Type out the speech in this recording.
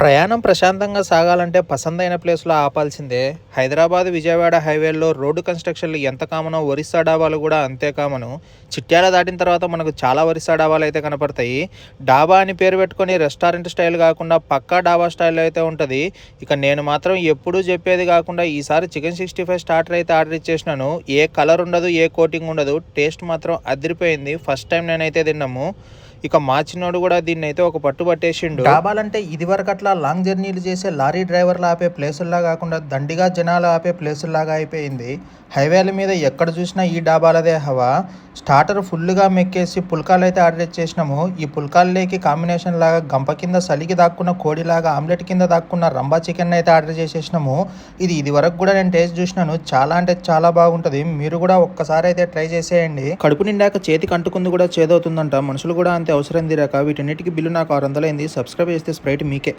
ప్రయాణం ప్రశాంతంగా సాగాలంటే పసందైన ప్లేస్లో ఆపాల్సిందే. హైదరాబాద్ విజయవాడ హైవేలో రోడ్డు కన్స్ట్రక్షన్లు ఎంత కామనో ఒరిస్సా డాబాలు కూడా అంతే కామను. చిట్యాల దాటిన తర్వాత మనకు చాలా ఒరిస్సా డాబాలు అయితే కనపడతాయి. డాబా అని పేరు పెట్టుకొని రెస్టారెంట్ స్టైల్ కాకుండా పక్కా డాబా స్టైల్ అయితే ఉంటుంది. ఇక నేను మాత్రం ఎప్పుడూ చెప్పేది కాకుండా ఈసారి చికెన్ సిక్స్టీ ఫైవ్ స్టార్టర్ అయితే ఆర్డర్ ఇచ్చేసినాను. ఏ కలర్ ఉండదు ఏ కోటింగ్ ఉండదు. టేస్ట్ మాత్రం అదిరిపోయింది. ఫస్ట్ టైం నేనైతే తిన్నాము. ఇక మా చిన్నోడు కూడా దీన్ని అయితే ఒక పట్టు పట్టేసిండు. డాబాలంటే ఇది వరకు అట్లా లాంగ్ జర్నీలు చేసే లారీ డ్రైవర్లు ఆపే ప్లేసుల్లా కాకుండా దండిగా జనాలు ఆపే ప్లేసుల్లాగా అయిపోయింది. హైవేల మీద ఎక్కడ చూసినా ఈ డాబాలదే హవా. స్టార్టర్ ఫుల్గా మెక్కేసి పుల్కాలు అయితే ఆర్డర్ ఇచ్చేసినాము ఈ పుల్కాల్లోకి కాంబినేషన్ లాగా గంప కింద సలికి దాక్కున్న కోడిలాగా ఆమ్లెట్ కింద దాక్కున్న రంబా చికెన్ అయితే ఆర్డర్ చేసేసినాము. ఇది ఇది వరకు కూడా నేను టేస్ట్ చూసినాను. చాలా అంటే చాలా బాగుంటుంది. మీరు కూడా ఒక్కసారి అయితే ట్రై చేసేయండి. కడుపు నిండాక చేతికి అంటుకుంది కూడా చేదవుతుందంట. మనుషులు కూడా అంతే అవసరం తీరాక వీటన్నిటికీ బిల్లు నాకు ఆరు వందలైంది. సబ్స్క్రైబ్ చేస్తే స్ప్రైట్ మీకే.